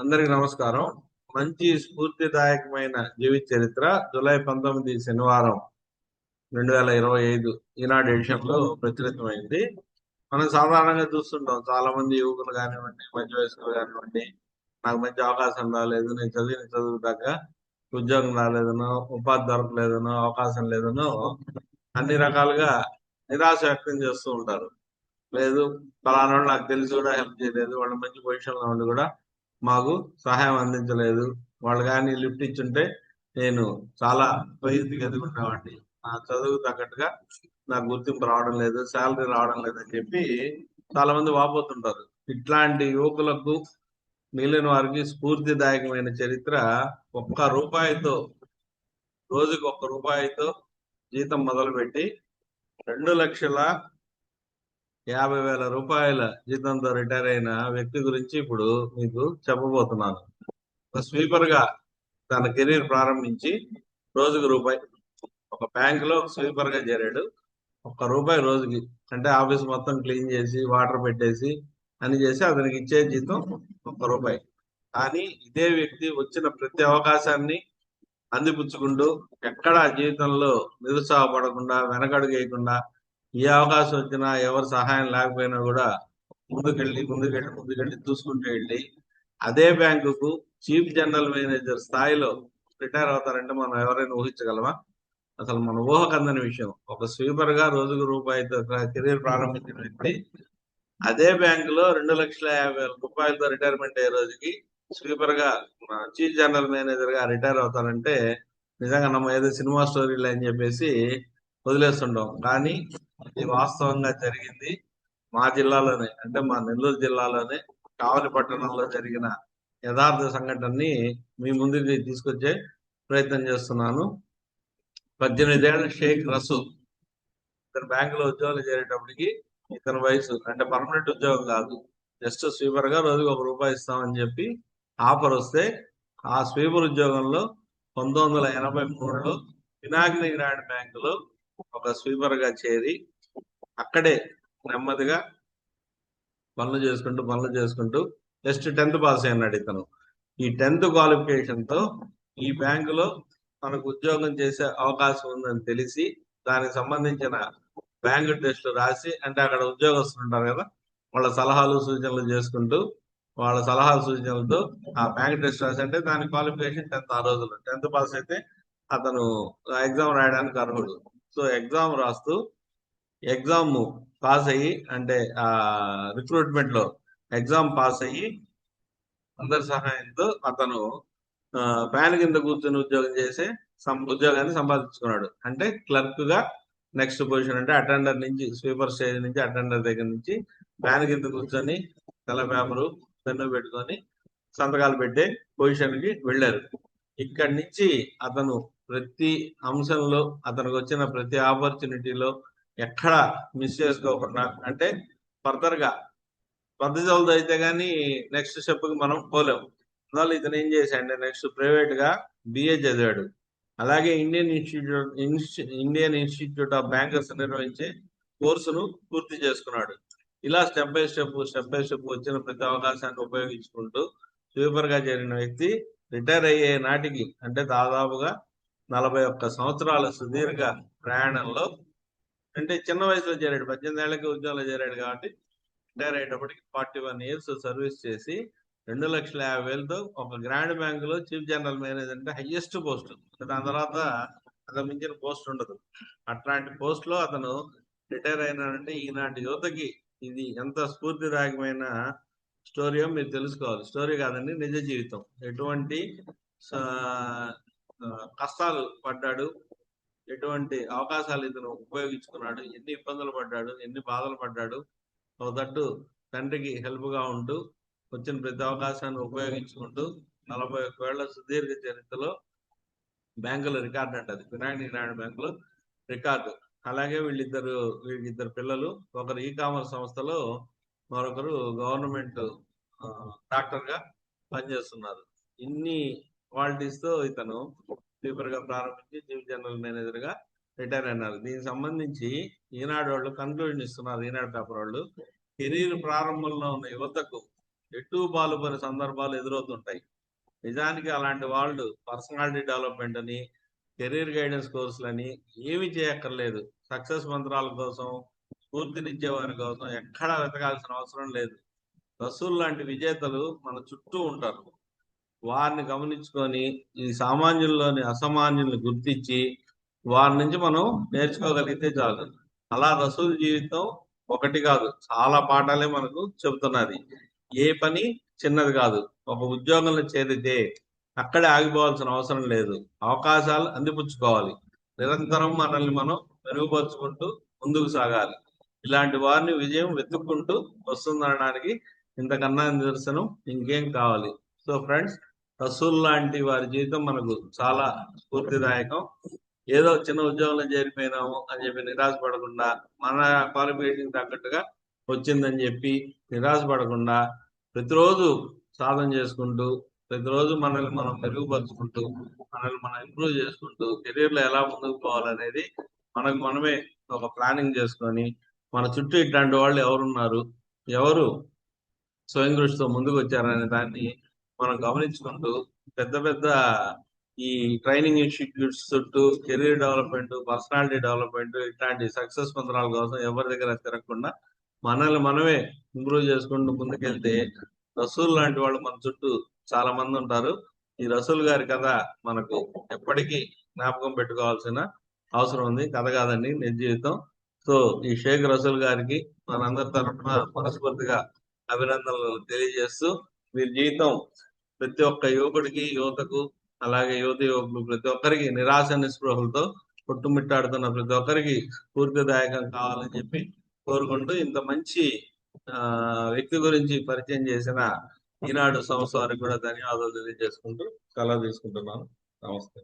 అందరికి నమస్కారం. మంచి స్ఫూర్తిదాయకమైన జీవిత చరిత్ర జూలై పంతొమ్మిది శనివారం రెండు వేల ఇరవై ఐదు ఈనాడు ఎడిషన్లో ప్రచురితమైంది. మనం సాధారణంగా చూస్తుంటాం చాలా మంది యువకులు కానివ్వండి మధ్య వయస్కులు కానివ్వండి నాకు మంచి అవకాశం రాలేదు నేను చదివిన చదువు దాకా ఉద్యోగం రాలేదనో ఉపాధి దొరకలేదనో అవకాశం లేదనో అన్ని రకాలుగా నిరాశ వ్యక్తం చేస్తూ ఉంటారు. లేదు ఫలానా నాకు తెలిసి కూడా హెల్ప్ చేయలేదు వాళ్ళు మంచి పొజిషన్లో ఉండి కూడా మాకు సహాయం అందించలేదు. వాళ్ళు కానీ లిఫ్ట్ ఇచ్చుంటే నేను చాలా పైకి ఎదుగుంటామండి నా చదువు తగ్గట్టుగా నాకు గుర్తింపు రావడం లేదు శాలరీ రావడం లేదని చెప్పి చాలా మంది వాపోతుంటారు. ఇట్లాంటి యువకులకు మిగిలిన వారికి స్ఫూర్తిదాయకమైన చరిత్ర ఒక్క రూపాయితో రోజుకి ఒక్క రూపాయితో జీతం మొదలుపెట్టి రెండు లక్షల యాభై వేల రూపాయల జీతంతో రిటైర్ అయిన వ్యక్తి గురించి ఇప్పుడు మీకు చెప్పబోతున్నాను. ఒక స్వీపర్గా తన కెరీర్ ప్రారంభించి రోజుకు రూపాయి ఒక బ్యాంక్లో స్వీపర్గా చేరాడు. ఒక్క రూపాయి రోజుకి అంటే ఆఫీస్ మొత్తం క్లీన్ చేసి వాటర్ పెట్టేసి అని చేసి అతనికి ఇచ్చే జీతం ఒక్క రూపాయి. కానీ ఇదే వ్యక్తి వచ్చిన ప్రతి అవకాశాన్ని అందిపుచ్చుకుంటూ ఎక్కడా జీవితంలో నిరుత్సాహపడకుండా వెనకడుగు వేయకుండా ఏ అవకాశం వచ్చినా ఎవరు సహాయం లేకపోయినా కూడా ముందుకెళ్ళి ముందుకెళ్ళి ముందుకెళ్ళి చూసుకుంటూ వెళ్ళి అదే బ్యాంకుకు చీఫ్ జనరల్ మేనేజర్ స్థాయిలో రిటైర్ అవుతారంటే మనం ఎవరైనా ఊహించగలమా? అసలు మన ఊహకందని విషయం. ఒక స్వీపర్గా రోజుకు రూపాయితో కెరీర్ ప్రారంభించిన వ్యక్తి అదే బ్యాంకులో రెండు లక్షల యాభై వేల రూపాయలతో రిటైర్మెంట్ అయ్యే రోజుకి స్వీపర్గా చీఫ్ జనరల్ మేనేజర్గా రిటైర్ అవుతారంటే నిజంగా నమ్మ ఏదో సినిమా స్టోరీలు అని చెప్పేసి వదిలేస్తుంటాం. కానీ ఇది వాస్తవంగా జరిగింది మా జిల్లాలోనే అంటే మా నెల్లూరు జిల్లాలోనే కావలి పట్టణంలో జరిగిన యథార్థ సంఘటనని మీ ముందుకి తీసుకొచ్చే ప్రయత్నం చేస్తున్నాను. పద్దెనిమిదేళ్ళ షేక్ రసూ ఇతను బ్యాంకులో ఉద్యోగాలు చేరేటప్పటికి ఇతని వయసు అంటే పర్మనెంట్ ఉద్యోగం కాదు. జస్ట్ స్వీపర్గా రోజుకి ఒక రూపాయి ఇస్తామని చెప్పి ఆఫర్ వస్తే ఆ స్వీపర్ ఉద్యోగంలో పంతొమ్మిది వందల ఎనభై మూడులో వినాయకుని గ్రాండ్ బ్యాంకులో ఒక స్వీపర్గా చేరి అక్కడే నెమ్మదిగా పనులు చేసుకుంటూ పనులు చేసుకుంటూ జస్ట్ టెన్త్ పాస్ అయినాడు ఇతను. ఈ టెన్త్ క్వాలిఫికేషన్తో ఈ బ్యాంకులో మనకు ఉద్యోగం చేసే అవకాశం ఉందని తెలిసి దానికి సంబంధించిన బ్యాంకు టెస్టులు రాసి అంటే అక్కడ ఉద్యోగస్తులు ఉంటారు కదా వాళ్ళ సలహాలు సూచనలు చేసుకుంటూ వాళ్ళ సలహాలు సూచనలతో ఆ బ్యాంక్ టెస్ట్ రాసి అంటే దాని క్వాలిఫికేషన్ టెన్త్ ఆ రోజుల్లో. టెన్త్ పాస్ అయితే అతను ఎగ్జామ్ రాయడానికి అర్హుడు. సో ఎగ్జామ్ రాస్తూ ఎగ్జామ్ పాస్ అయ్యి అంటే ఆ రిక్రూట్మెంట్లో ఎగ్జామ్ పాస్ అయ్యి అందరి సహాయంతో అతను ఫ్యాన్ కింద కూర్చొని ఉద్యోగం చేసే ఉద్యోగాన్ని సంపాదించుకున్నాడు. అంటే క్లర్క్గా నెక్స్ట్ పొజిషన్ అంటే అటెండర్ నుంచి స్వీపర్ స్టేజ్ నుంచి అటెండర్ దగ్గర నుంచి ఫ్యాన్ కింద కూర్చొని తెల్ల పేపరు పెన్ను పెట్టుకొని సంతకాలు పెట్టే పొజిషన్కి వెళ్ళారు. ఇక్కడి నుంచి అతను ప్రతి అంశంలో అతనికి వచ్చిన ప్రతి ఆపర్చునిటీలో ఎక్కడ మిస్ చేసుకోకుండా అంటే ఫర్దర్గా పద్ధతులతో అయితే కానీ నెక్స్ట్ స్టెప్కి మనం పోలేము. అందువల్ల ఇతను ఏం చేశాడు నెక్స్ట్ ప్రైవేట్గా బిఏ చదివాడు. అలాగే Indian institute Indian institute of bankers నిర్వహించే కోర్సును పూర్తి చేసుకున్నాడు. ఇలా step by step step by step వచ్చిన ప్రతి అవకాశాన్ని ఉపయోగించుకుంటూ స్వీపర్గా చేరిన వ్యక్తి రిటైర్ అయ్యే నాటికి అంటే దాదాపుగా నలభై ఒక్క సంవత్సరాల సుదీర్ఘ ప్రయాణంలో అంటే చిన్న వయసులో చేరాడు పద్దెనిమిది ఏళ్ళకి ఉద్యోగంలో చేరాడు కాబట్టి రిటైర్ అయ్యేటప్పటికి ఫార్టీ వన్ ఇయర్స్ సర్వీస్ చేసి రెండు లక్షల యాభై వేలతో ఒక గ్రాండ్ బ్యాంక్లో చీఫ్ జనరల్ మేనేజర్ అంటే హైయెస్ట్ పోస్ట్. దాని తర్వాత అతను మించిన పోస్ట్ ఉండదు. అట్లాంటి పోస్ట్లో అతను రిటైర్ అయినాడంటే ఈనాటి యువతకి ఇది ఎంత స్ఫూర్తిదాయకమైన స్టోరీయో మీరు తెలుసుకోవాలి. స్టోరీ కాదండి నిజ జీవితం. ఎటువంటి కష్టాలు పడ్డాడు ఎటువంటి అవకాశాలు ఇతను ఉపయోగించుకున్నాడు ఎన్ని ఇబ్బందులు పడ్డాడు ఎన్ని బాధలు పడ్డాడు ఒక తట్టు తండ్రికి హెల్ప్గా ఉంటూ వచ్చిన ప్రతి అవకాశాన్ని ఉపయోగించుకుంటూ నలభై ఒక్క వేళ్ళ సుదీర్ఘ చరిత్రలో బ్యాంకులో రికార్డు అంటది వినాయక నారాయణ బ్యాంకులో రికార్డు. అలాగే వీళ్ళిద్దరు వీళ్ళిద్దరు పిల్లలు ఒకరు ఈ కామర్స్ సంస్థలో మరొకరు గవర్నమెంట్ డాక్టర్గా పనిచేస్తున్నారు. ఇన్ని క్వాలిటీస్తో ఇతను స్పీకర్గా ప్రారంభించి చీఫ్ జనరల్ మేనేజర్గా రిటైర్ అయినారు. దీనికి సంబంధించి ఈనాడు వాళ్ళు కన్క్లూజన్ ఇస్తున్నారు. ఈనాడు పేపర్ వాళ్ళు కెరీర్ ప్రారంభంలో ఉన్న యువతకు ఎటు బాలుపని సందర్భాలు ఎదురవుతుంటాయి. నిజానికి అలాంటి వాళ్ళు పర్సనాలిటీ డెవలప్మెంట్ అని కెరీర్ గైడెన్స్ కోర్సులని ఏమి చేయక్కర్లేదు. సక్సెస్ మంత్రాల కోసం స్ఫూర్తినిచ్చే వారి కోసం ఎక్కడా వెతకాల్సిన అవసరం లేదు. రసూల్ లాంటి విజేతలు మన చుట్టూ ఉంటారు. వారిని గమనించుకొని ఈ సామాన్యుల్లోని అసామాన్యుల్ని గుర్తించి వారి నుంచి మనం నేర్చుకోగలిగితే చాలు. అలా రసూల్ జీవితం ఒకటి కాదు. చాలా పాఠాలే మనకు చెబుతున్నది. ఏ పని చిన్నది కాదు. ఒక ఉద్యోగంలో చేరితే అక్కడే ఆగిపోవాల్సిన అవసరం లేదు. అవకాశాలు అందిపుచ్చుకోవాలి. నిరంతరం మనల్ని మనం మెరుగుపరుచుకుంటూ ముందుకు సాగాలి. ఇలాంటి వారిని విజయం వెతుక్కుంటూ వస్తుందనడానికి ఇంతకన్నా నిదర్శనం ఇంకేం కావాలి. సో ఫ్రెండ్స్ రసూల్ లాంటి వారి జీవితం మనకు చాలా స్ఫూర్తిదాయకం. ఏదో చిన్న ఉద్యోగంలో చేరిపోయినాము అని చెప్పి నిరాశపడకుండా మన క్వాలిఫికేషన్ తగ్గట్టుగా వచ్చిందని చెప్పి నిరాశపడకుండా ప్రతిరోజు సాధన చేసుకుంటూ ప్రతిరోజు మనల్ని మనం మెరుగుపరుచుకుంటూ మనల్ని మనం ఇంప్రూవ్ చేసుకుంటూ కెరీర్లో ఎలా ముందుకు పోవాలనేది మనకు మనమే ఒక ప్లానింగ్ చేసుకొని మన చుట్టూ ఇట్లాంటి వాళ్ళు ఎవరున్నారు ఎవరు స్వయం కృషితో ముందుకు వచ్చారనే దాన్ని మనం గమనించుకుంటూ పెద్ద పెద్ద ఈ ట్రైనింగ్ ఇన్స్టిట్యూట్స్ చుట్టూ కెరీర్ డెవలప్మెంట్ పర్సనాలిటీ డెవలప్మెంట్ ఇట్లాంటి సక్సెస్ మంత్రాల కోసం ఎవరి దగ్గర తిరగకుండా మనల్ని మనమే ఇంప్రూవ్ చేసుకుంటూ ముందుకెళ్తే రసూల్ లాంటి వాళ్ళు మన చుట్టూ చాలా మంది ఉంటారు. ఈ రసూల్ గారి కథ మనకు ఎప్పటికీ జ్ఞాపకం పెట్టుకోవాల్సిన అవసరం ఉంది. కథ కాదండి నిజ జీవితం. సో ఈ షేక్ రసూల్ గారికి మనందరి తరఫున మనస్ఫూర్తిగా అభినందనలు తెలియజేస్తూ మీరు జీవితం ప్రతి ఒక్క యువకుడికి యువతకు అలాగే యువత యువకులు ప్రతి ఒక్కరికి నిరాశ నిస్పృహలతో కొట్టుమిట్టాడుతున్న ప్రతి ఒక్కరికి స్ఫూర్తిదాయకం కావాలని చెప్పి కోరుకుంటూ ఇంత మంచి ఆ వ్యక్తి గురించి పరిచయం చేసిన ఈనాడు సంస్థ వారికి కూడా ధన్యవాదాలు తెలియజేసుకుంటూ సెలవు తీసుకుంటున్నాను. నమస్తే.